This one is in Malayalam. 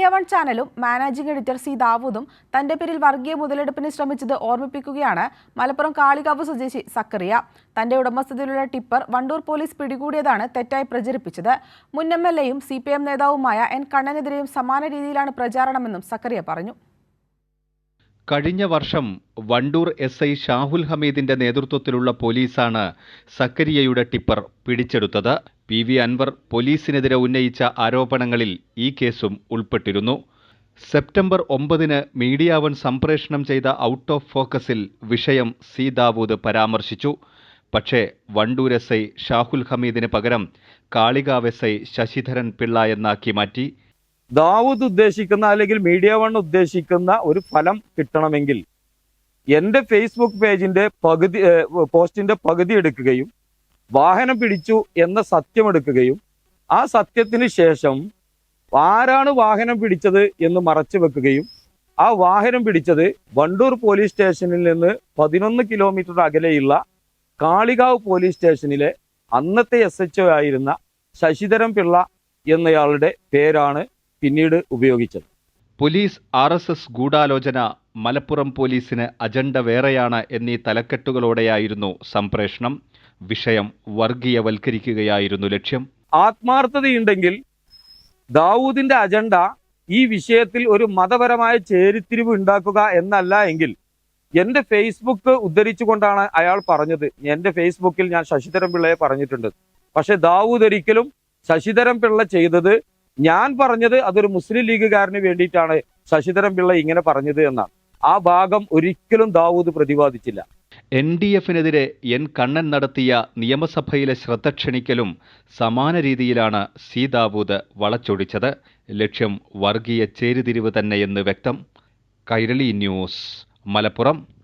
മീഡിയ വൺ ചാനലും മാനേജിംഗ് എഡിറ്റർ സി ദാവൂദും തന്റെ പേരിൽ വർഗീയ മുതലെടുപ്പിന് ശ്രമിച്ചത് ഓർമ്മിപ്പിക്കുകയാണ് മലപ്പുറം കാളികാവ് സ്വദേശി സക്കറിയ. തന്റെ ഉടമസ്ഥതയിലുള്ള ടിപ്പർ വണ്ടൂർ പോലീസ് പിടികൂടിയതാണ് തെറ്റായി പ്രചരിപ്പിച്ചത്. മുൻ എം എൽ എയും സി പി എം നേതാവുമായ എൻ കണ്ണനെതിരെയും സമാന രീതിയിലാണ് പ്രചാരണമെന്നും സക്കറിയ പറഞ്ഞു. കഴിഞ്ഞ വർഷം വണ്ടൂർ എസ് ഐ ഷാഹുൽ ഹമീദിന്റെ നേതൃത്വത്തിലുള്ള പോലീസാണ് സക്കരിയയുടെ ടിപ്പർ പിടിച്ചെടുത്തത്. പി വി അൻവർ പോലീസിനെതിരെ ഉന്നയിച്ച ആരോപണങ്ങളിൽ ഈ കേസും ഉൾപ്പെട്ടിരുന്നു. സെപ്റ്റംബർ ഒമ്പതിന് മീഡിയ വൺ സംപ്രേഷണം ചെയ്ത ഔട്ട് ഓഫ് ഫോക്കസിൽ വിഷയം സി ദാവൂദ് പരാമർശിച്ചു. പക്ഷേ വണ്ടൂർ എസ് ഐ ഷാഹുൽ ഹമീദിന് പകരം കാളികാവ് എസ് ഐ ശശിധരൻ പിള്ള എന്നാക്കി മാറ്റി. ദാവൂദ് ഉദ്ദേശിക്കുന്ന അല്ലെങ്കിൽ മീഡിയ വൺ ഉദ്ദേശിക്കുന്ന ഒരു ഫലം കിട്ടണമെങ്കിൽ എന്റെ ഫേസ്ബുക്ക് പേജിന്റെ പകുതി പോസ്റ്റിന്റെ പകുതി എടുക്കുകയും വാഹനം പിടിച്ചു എന്ന സത്യമെടുക്കുകയും ആ സത്യത്തിന് ശേഷം ആരാണ് വാഹനം പിടിച്ചത് എന്ന് മറച്ചു വെക്കുകയും ആ വാഹനം പിടിച്ചത് വണ്ടൂർ പോലീസ് സ്റ്റേഷനിൽ നിന്ന് പതിനൊന്ന് കിലോമീറ്റർ അകലെയുള്ള കാളികാവ് പോലീസ് സ്റ്റേഷനിലെ അന്നത്തെ എസ് എച്ച് ഒ ആയിരുന്ന ശശിധരൻ പിള്ള എന്നയാളുടെ പേരാണ് പിന്നീട് ഉപയോഗിച്ചത്. പോലീസ് ആർ എസ് എസ് ഗൂഢാലോചന മലപ്പുറം പോലീസിന് അജണ്ട വേറെയാണ് എന്നീ തലക്കെട്ടുകളോടെയായിരുന്നു സംപ്രേഷണം. വിഷയം വർഗീയവൽക്കരിക്കുകയായിരുന്നു ലക്ഷ്യം. ആത്മാർത്ഥതയുണ്ടെങ്കിൽ ദാവൂദിന്റെ അജണ്ട ഈ വിഷയത്തിൽ ഒരു മതപരമായ ചേരിത്തിരിവ് ഉണ്ടാക്കുക എന്നല്ല എങ്കിൽ എന്റെ ഫേസ്ബുക്ക് ഉദ്ധരിച്ചുകൊണ്ടാണ് അയാൾ പറഞ്ഞത്. എന്റെ ഫേസ്ബുക്കിൽ ഞാൻ ശശിധരൻ പിള്ളയെ പറഞ്ഞിട്ടുണ്ട്. പക്ഷെ ദാവൂദ് ഒരിക്കലും ശശിധരൻ പിള്ള ചെയ്തത് ഞാൻ പറഞ്ഞത് അതൊരു മുസ്ലിം ലീഗുകാരന് വേണ്ടിയിട്ടാണ് ശശിധരൻ പിള്ള ഇങ്ങനെ പറഞ്ഞത് എന്നാണ്. ആ ഭാഗം ഒരിക്കലും ദാവൂദ് പ്രതിപാദിച്ചില്ല. എൻ ഡി എഫിനെതിരെ എൻ കണ്ണൻ നടത്തിയ നിയമസഭയിലെ ശ്രദ്ധ ക്ഷണിക്കലും സമാന രീതിയിലാണ് സി ദാവൂദ് വളച്ചൊടിച്ചത്. ലക്ഷ്യം വർഗീയ ചേരിതിരിവ് തന്നെയെന്ന് വ്യക്തം. കൈരളി ന്യൂസ് മലപ്പുറം.